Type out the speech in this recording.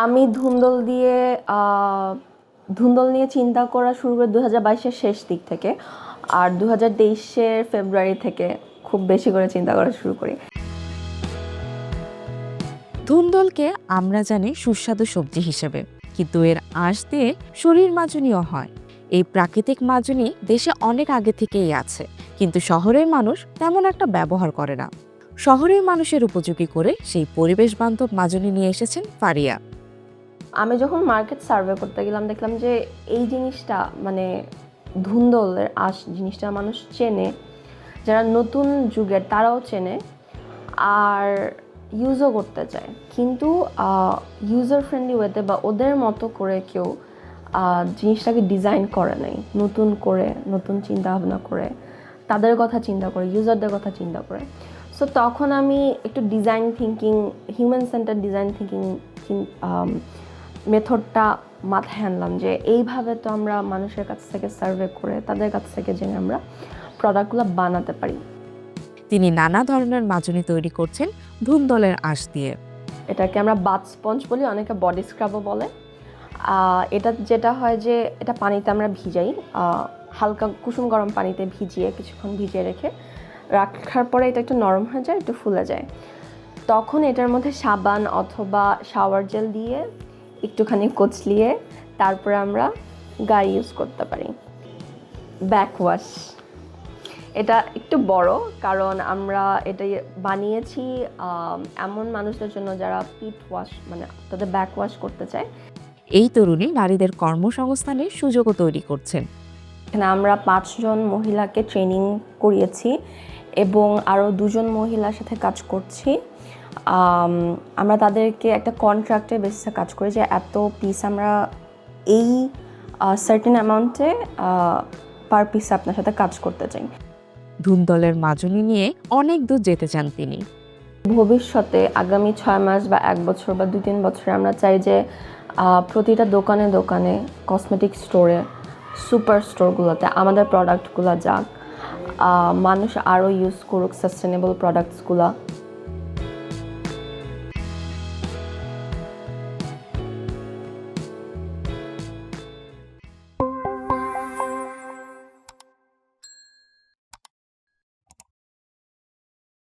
আমি ধুন্দল দিয়ে ধুন্দল নিয়ে চিন্তা করা শুরু করে দু হাজার বাইশের শেষ দিক থেকে আর দু হাজার তেইশের ফেব্রুয়ারি থেকে খুব বেশি করে চিন্তা করা শুরু করি। ধুন্দলকে আমরা জানি সুস্বাদু সবজি হিসেবে, কিন্তু এর আঁশ দিয়ে শরীর মাজনীয় হয়। এই প্রাকৃতিক মাজনি দেশে অনেক আগে থেকেই আছে, কিন্তু শহরের মানুষ তেমন একটা ব্যবহার করে না। শহরের মানুষের উপযোগী করে সেই পরিবেশ বান্ধব মাজনি নিয়ে এসেছেন ফারিয়া। আমি যখন মার্কেট সার্ভে করতে গেলাম, দেখলাম যে এই জিনিসটা মানে ধুন্দলের আশ জিনিসটা মানুষ চেনে, যারা নতুন যুগের তারাও চেনে আর ইউজও করতে চায়। কিন্তু ইউজার ফ্রেন্ডলি ওয়েতে বা ওদের মতো করে কেউ জিনিসটাকে ডিজাইন করে নাই, নতুন করে, নতুন চিন্তা ভাবনা করে, তাদের কথা চিন্তা করে ইউজারদের কথা চিন্তা করে। সো তখন আমি একটু design thinking human centre design thinking মেথডটা মাথায় আনলাম যে এইভাবে তো আমরা মানুষের কাছ থেকে সার্ভে করে তাদের কাছ থেকে জেনে আমরা প্রোডাক্টগুলো বানাতে পারি। তিনি নানা ধরনের মাজনি তৈরি করছেন ধুন্দলের আঁশ দিয়ে। এটাকে আমরা বাথ স্পঞ্জ বলি অনেকে বডি স্ক্রাবও বলে। এটা যেটা হয় যে এটা পানিতে আমরা ভিজাই হালকা কুসুম গরম পানিতে ভিজিয়ে কিছুক্ষণ ভিজিয়ে রেখে রাখার পরে এটা একটু নরম হয়ে যায় একটু ফুলে যায়। তখন এটার মধ্যে সাবান অথবা শাওয়ার জেল দিয়ে একটুখানি কচলিয়ে তারপরে আমরা গায়ে ইউজ করতে পারি। ব্যাকওয়াশ এটা একটু বড় কারণ আমরা এটা বানিয়েছি এমন মানুষদের জন্য যারা পিট ওয়াশ মানে তাদের ব্যাক ওয়াশ করতে চায়। এই তরুণী নারীদের কর্মসংস্থানের সুযোগও তৈরি করছেন। এখানে আমরা পাঁচজন মহিলাকে ট্রেনিং করিয়েছি এবং আরও দুজন মহিলার সাথে কাজ করছি। আমরা তাদেরকে একটা কন্ট্রাক্টের বেসিসে কাজ করি যে এত পিস আমরা এই সার্টেন অ্যামাউন্টে পার পিস আপনার সাথে কাজ করতে চাই। ধুন্দলের মাজনি নিয়ে অনেক দূর যেতে চান তিনি। ভবিষ্যতে আগামী ছয় মাস বা এক বছর বা দুই তিন বছরে আমরা চাই যে প্রতিটা দোকানে দোকানে কসমেটিক স্টোরে সুপার স্টোরগুলোতে আমাদের প্রোডাক্টগুলো যাক মানুষ আরও ইউজ করুক সাস্টেনেবল প্রোডাক্টসগুলো